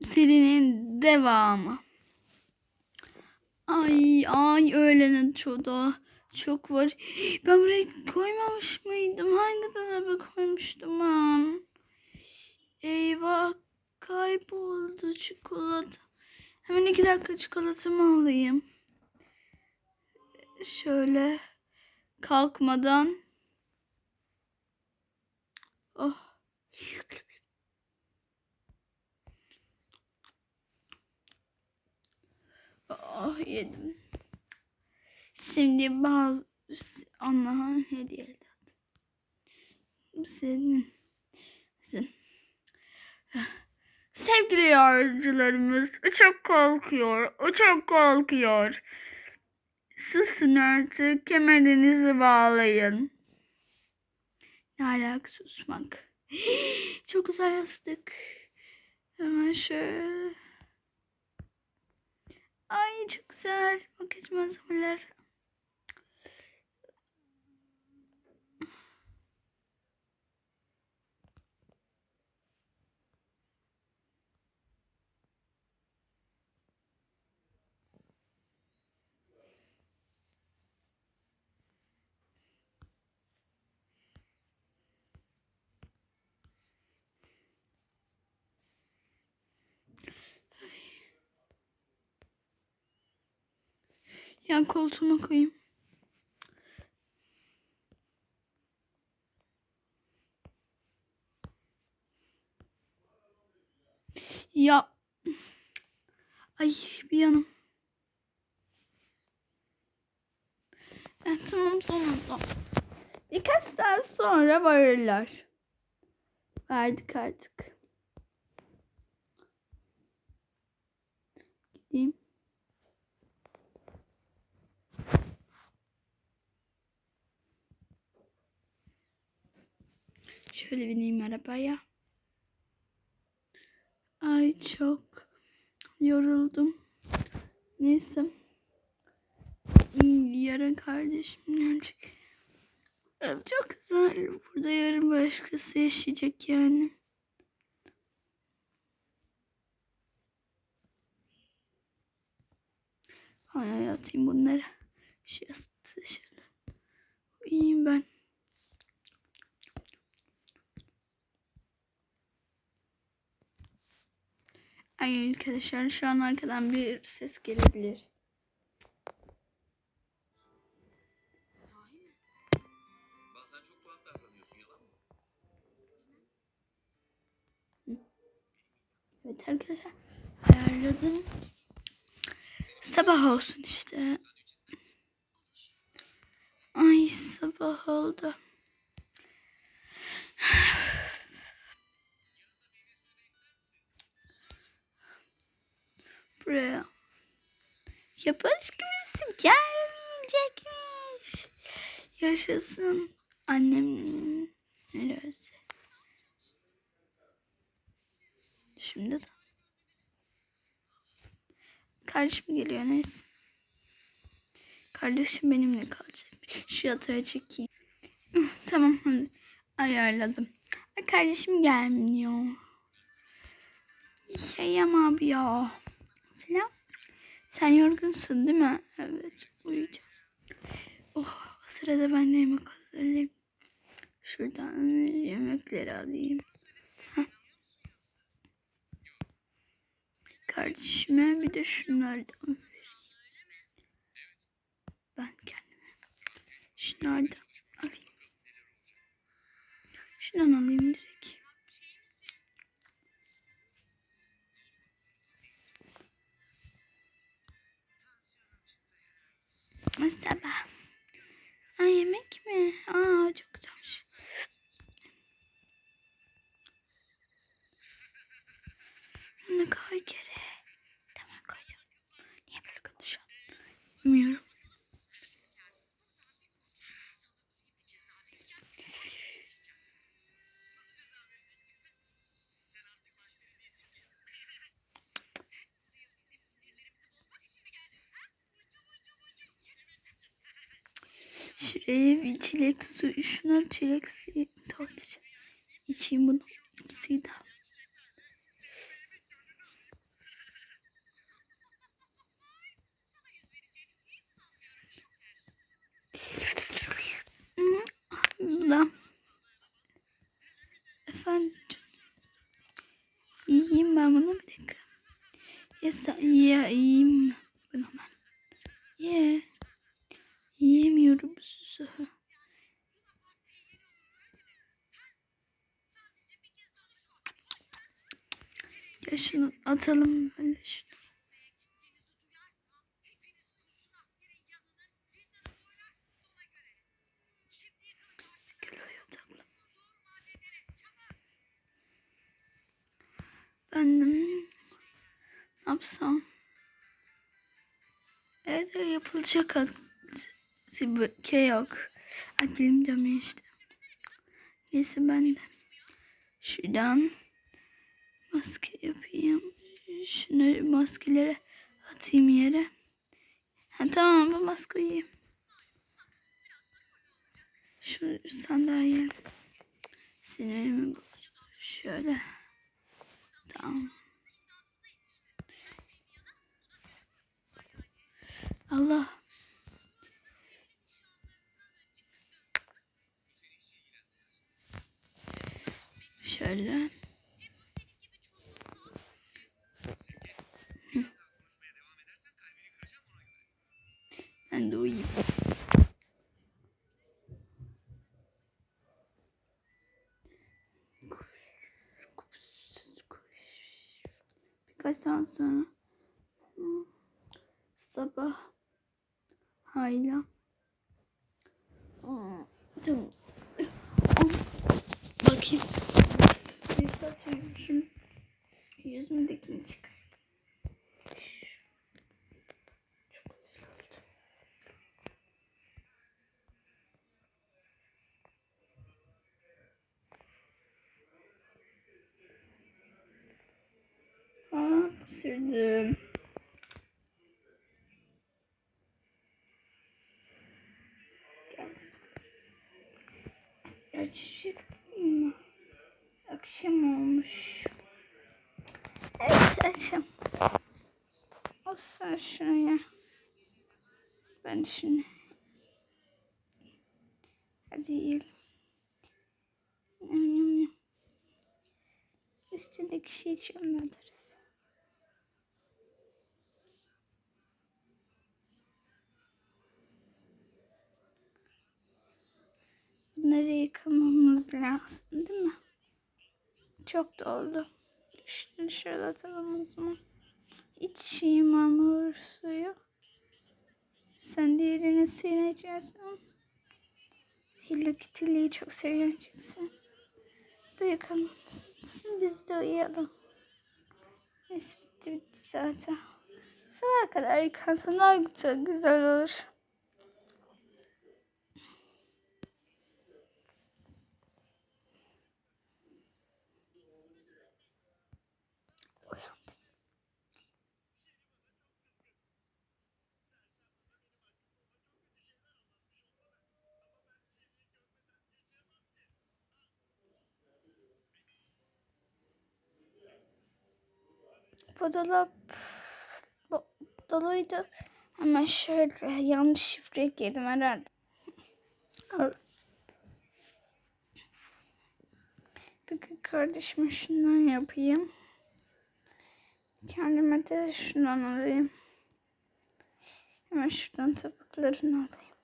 serinin devamı. Ay ay öğlenin çok da çok var. Ben buraya koymamış mıydım? Hangi dolaba koymuştum ben? Eyvah kayboldu çikolata. Hemen iki dakika çikolatamı alayım. Şöyle kalkmadan. Oh. Oh yedim. Şimdi bazı Allah'ın hediyeleri. Bu senin. Senin. Sevgili yolcularımız uçak kalkıyor. Uçak kalkıyor. Susun artık. Kemerinizi bağlayın. Ne alaka susmak. Çok güzel yastık. Hemen şöyle. Ay çok güzel. Makyaj malzemeler. Yan koltuğuma koyayım. Ya. Ay bir yanım. Evet, tamam sonunda. Birkaç saat sonra varırlar. Verdik artık. Şöyle bineyim arabaya. Ay çok yoruldum. Neyse. Yarın kardeşim gelecek. Çok güzel. Burada yarın başkası yaşayacak yani. Ay atayım bunları. Şu yastığı şöyle. Uyuyayım ben. Ay arkadaşlar şu an arkadan bir ses gelebilir. Evet arkadaşlar ayarladım. Sabah olsun işte. Ay sabah oldu. Buraya. Ya başka birisi gelmeyecekmiş. Yaşasın. Annem öyle özledi. Şimdi de. Kardeşim geliyor neyse. Kardeşim benimle kalacak. Şu yatağa çekeyim. tamam ayarladım. Ay, Kardeşim gelmiyor. Şey ama abi ya. Selam. Sen yorgunsun değil mi? Evet uyuyacağım. Oh o sırada ben de yemek hazırlayayım. Şuradan yemekleri alayım. Kardeşime bir de şunlardan. Ben kendime şunlardan Bilmiyorum. Şuraya bir çilek suyu, şuna çilek suyu tatlıcı. İçeyim bunu. Suyu da. Yiyeyim ben bunu bir dakika. Ya sen ye yiyeyim bunu ben. Ye. Yiyemiyorum bu süsü. Ya şunu atalım böyle şunu. De ne yapsam? Evet yapılacak ke yok. Dilim dönmüyor işte. Neyse ben de şuradan. Şunları maskeleri atayım yere. Ha, tamam bu maskeyi. Şu sandalye. Sinirimi. Şöyle. Tamam. Allah. Şöyle. Ben de. Birkaç saat sonra sabah hayla. Canım bakayım. Bir satayım şunu yüzümdekini çıkar çok güzel oldu Aa, sürdüm. Açıktım mı? Akşam olmuş. Evet akşam. Al sen şunu ya. Ben şunu. Hadi yiyelim. Üstündeki şey şimdi atarız. Bunları yıkamamız lazım değil mi? Çok doldu. Şunu şöyle atalım o zaman. İçeyim hamur suyu. Sen diğerinin suyunu içersin. Hello Kitty'liyi çok seviyorsun. Bu yıkansın biz de uyuyalım. Neyse bitti bitti zaten. Sabaha kadar yıkansa daha güzel olur. Bu dolap bu, doluydu. Hemen şöyle yanlış şifre girdim herhalde. Al. Peki kardeşime şundan yapayım. Kendime de şundan alayım. Hemen şuradan tabaklarını alayım.